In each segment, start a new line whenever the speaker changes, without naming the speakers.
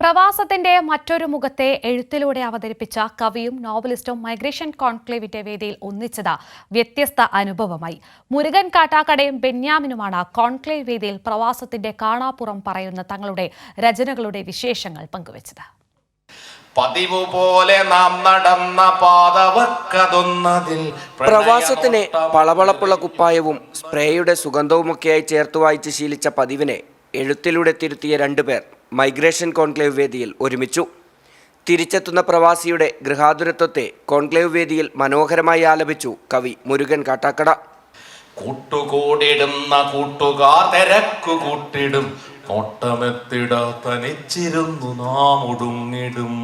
പ്രവാസത്തിന്റെ മറ്റൊരു മുഖത്തെ എഴുത്തിലൂടെ അവതരിപ്പിച്ച കവിയും നോവലിസ്റ്റും മൈഗ്രേഷൻ കോൺക്ലേവിന്റെ വേദിയിൽ ഒന്നിച്ചത് വ്യത്യസ്ത അനുഭവമായി. മുരുകൻ കാട്ടാക്കടയും ബെന്യാമിനുമാണ് കോൺക്ലേവ് വേദിയിൽ പ്രവാസത്തിന്റെ കാണാപ്പുറം പറയുന്ന തങ്ങളുടെ രചനകളുടെ വിശേഷങ്ങൾ പങ്കുവച്ചത്.
പതിവ് പോലെ നാം നടന്ന പാതവക്കതൊന്നതിൽ
പ്രവാസത്തിന് പളവളപ്പുള്ള കുപ്പായവും സ്പ്രേയുടെ സുഗന്ധവുമൊക്കെയായി ചേർത്ത് വായിച്ച് ശീലിച്ച പതിവിനെ എഴുത്തിലൂടെ തിരുത്തിയ രണ്ടുപേർ. മൈഗ്രേഷൻ കോൺക്ലേവ് വേദിയിൽ ഒരുമിച്ചു. തിരിച്ചെത്തുന്ന പ്രവാസിയുടെ ഗൃഹാതുരത്വത്തെ കോൺക്ലേവ് വേദിയിൽ മനോഹരമായി ആലപിച്ചു കവി മുരുകൻ കാട്ടാക്കട.
കൂട്ടുകൂടിടുന്ന കൂട്ടുകാർ തിരക്കു കൂട്ടിടും. നോട്ടമെത്തിട തനിച്ചിരുന്നു നാം ഒടുങ്ങിടും.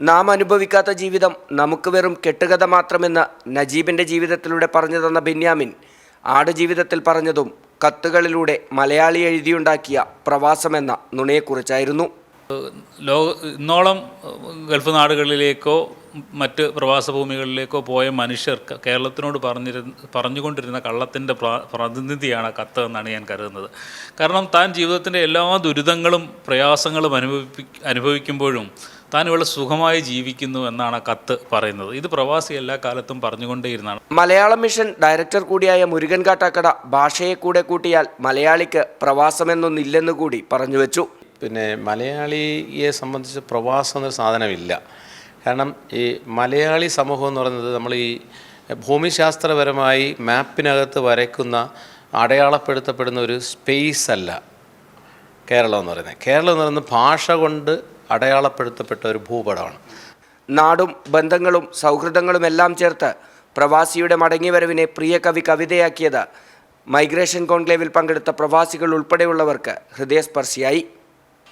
നാം അനുഭവിക്കാത്ത ജീവിതം നമുക്ക് വെറും കെട്ടുകഥ മാത്രമെന്ന് നജീബിന്റെ ജീവിതത്തിലൂടെ പറഞ്ഞു തന്ന ബെന്യാമിൻ ആടുജീവിതത്തിൽ പറഞ്ഞതും കത്തുകളിലൂടെ മലയാളി എഴുതിയുണ്ടാക്കിയ പ്രവാസമെന്ന നുണയെക്കുറിച്ചായിരുന്നു.
ലോക ഇന്നോളം ഗൾഫ് നാടുകളിലേക്കോ മറ്റ് പ്രവാസ ഭൂമികളിലേക്കോ പോയ മനുഷ്യർ കേരളത്തിനോട് പറഞ്ഞിരുന്ന പറഞ്ഞുകൊണ്ടിരുന്ന കള്ളത്തിന്റെ പ്ര പ്രതിനിധിയാണ് കത്ത് എന്നാണ് ഞാൻ കരുതുന്നത്. കാരണം താൻ ജീവിതത്തിന്റെ എല്ലാ ദുരിതങ്ങളും പ്രയാസങ്ങളും അനുഭവിപ്പി അനുഭവിക്കുമ്പോഴും താൻ ഇവിടെ സുഖമായി ജീവിക്കുന്നു എന്നാണ് കത്ത് പറയുന്നത്. ഇത് പ്രവാസി എല്ലാ കാലത്തും പറഞ്ഞുകൊണ്ടേയിരുന്നതാണ്
മലയാളം മിഷൻ ഡയറക്ടർ കൂടിയായ മുരുകൻ കാട്ടാക്കട ഭാഷയെ കൂടെ കൂട്ടിയാൽ മലയാളിക്ക് പ്രവാസമെന്നൊന്നില്ലെന്ന് കൂടി പറഞ്ഞു വെച്ചു.
പിന്നെ മലയാളിയെ സംബന്ധിച്ച് പ്രവാസം എന്നൊരു സാധനമില്ല. കാരണം ഈ മലയാളി സമൂഹം എന്ന് പറയുന്നത് നമ്മൾ ഈ ഭൂമിശാസ്ത്രപരമായി മാപ്പിനകത്ത് വരയ്ക്കുന്ന അടയാളപ്പെടുത്തപ്പെടുന്ന ഒരു സ്പേസ് അല്ല കേരളം എന്ന് പറയുന്നത്. കേരളം എന്ന് പറയുന്നത് ഭാഷ കൊണ്ട് അടയാളപ്പെടുത്തപ്പെട്ട ഒരു ഭൂപടമാണ്.
നാടും ബന്ധങ്ങളും സൗഹൃദങ്ങളും എല്ലാം ചേർത്ത് പ്രവാസിയുടെ മടങ്ങിവരവിനെ പ്രിയ കവി കവിതയാക്കിയത് മൈഗ്രേഷൻ കോൺക്ലേവിൽ പങ്കെടുത്ത പ്രവാസികൾ ഉൾപ്പെടെയുള്ളവർക്ക് ഹൃദയസ്പർശിയായി.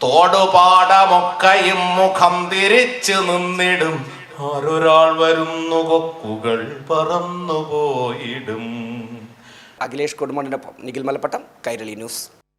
തോടുപാടമൊക്കെയും മുഖം തിരിച്ചു നിന്നിടും. ആരൊരാൾ വരുന്നു കൊക്കുകൾ പറന്നു പോയിടും
അഖിലേഷ് കൊടുമണ്ണിനൊപ്പം നിഖിൽ മലപ്പട്ടം കൈരളി ന്യൂസ്.